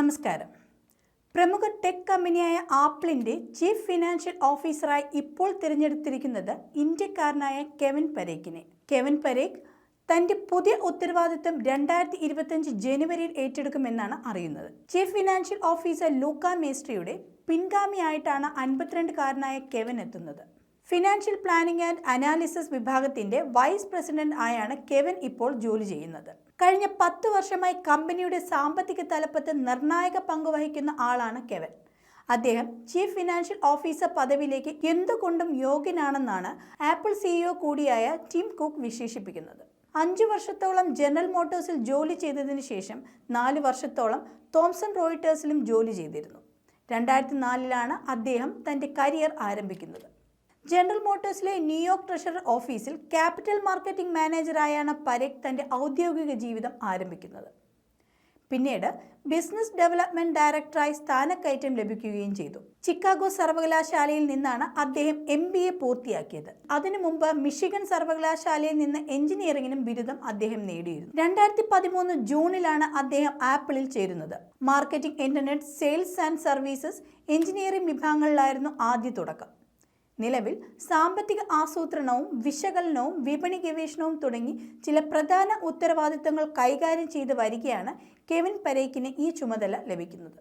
നമസ്കാരം. പ്രമുഖ ടെക് കമ്പനിയായ ആപ്പിളിന്റെ ചീഫ് ഫിനാൻഷ്യൽ ഓഫീസറായി ഇപ്പോൾ തിരഞ്ഞെടുത്തിരിക്കുന്നത് ഇന്ത്യക്കാരനായ കെവിൻ പരേഖിനെ കെവിൻ പരേഖ് തന്റെ പുതിയ ഉത്തരവാദിത്വം രണ്ടായിരത്തി ഇരുപത്തിയഞ്ച് ജനുവരിയിൽ ഏറ്റെടുക്കുമെന്നാണ് അറിയുന്നത്. ചീഫ് ഫിനാൻഷ്യൽ ഓഫീസർ ലൂക്ക മേസ്ട്രിയുടെ പിൻഗാമിയായിട്ടാണ് അൻപത്തിരണ്ടുകാരനായ കെവിൻ എത്തുന്നത്. ഫിനാൻഷ്യൽ പ്ലാനിംഗ് ആൻഡ് അനാലിസിസ് വിഭാഗത്തിന്റെ വൈസ് പ്രസിഡന്റ് ആയാണ് കെവിൻ ഇപ്പോൾ ജോലി ചെയ്യുന്നത്. കഴിഞ്ഞ പത്ത് വർഷമായി കമ്പനിയുടെ സാമ്പത്തിക തലപ്പത്ത് നിർണായക പങ്ക് വഹിക്കുന്ന ആളാണ് കെവൻ. അദ്ദേഹം ചീഫ് ഫിനാൻഷ്യൽ ഓഫീസർ പദവിയിലേക്ക് എന്തുകൊണ്ടും യോഗ്യനാണെന്നാണ് ആപ്പിൾ സിഇഒ കൂടിയായ ടിം കുക്ക് വിശേഷിപ്പിക്കുന്നത്. അഞ്ചു വർഷത്തോളം ജനറൽ മോട്ടോഴ്സിൽ ജോലി ചെയ്തതിനു ശേഷം നാല് വർഷത്തോളം തോംസൺ റോയിട്ടേഴ്സിലും ജോലി ചെയ്തിരുന്നു. രണ്ടായിരത്തി നാലിലാണ് അദ്ദേഹം തന്റെ കരിയർ ആരംഭിക്കുന്നത്. ജനറൽ മോട്ടോഴ്സിലെ ന്യൂയോർക്ക് ട്രഷറർ ഓഫീസിൽ ക്യാപിറ്റൽ മാർക്കറ്റിംഗ് മാനേജറായാണ് പരേഖ് തന്റെ ഔദ്യോഗിക ജീവിതം ആരംഭിക്കുന്നത്. പിന്നീട് ബിസിനസ് ഡെവലപ്മെന്റ് ഡയറക്ടറായി സ്ഥാനക്കയറ്റം ലഭിക്കുകയും ചെയ്തു. ചിക്കാഗോ സർവകലാശാലയിൽ നിന്നാണ് അദ്ദേഹം എം ബി എ പൂർത്തിയാക്കിയത്. അതിനു മുമ്പ് മിഷിഗൺ സർവകലാശാലയിൽ നിന്ന് എഞ്ചിനീയറിംഗിനും ബിരുദം അദ്ദേഹം നേടിയിരുന്നു. രണ്ടായിരത്തി പതിമൂന്ന് ജൂണിലാണ് അദ്ദേഹം ആപ്പിളിൽ ചേരുന്നത്. Marketing internet sales and services engineering വിഭാഗങ്ങളിലായിരുന്നു ആദ്യ തുടക്കം. നിലവിൽ സാമ്പത്തിക ആസൂത്രണവും വിശകലനവും വിപണി ഗവേഷണവും തുടങ്ങി ചില പ്രധാന ഉത്തരവാദിത്തങ്ങൾ കൈകാര്യം ചെയ്തു വരികയാണ് കെവിൻ പരേക്കിന് ഈ ചുമതല ലഭിക്കുന്നത്.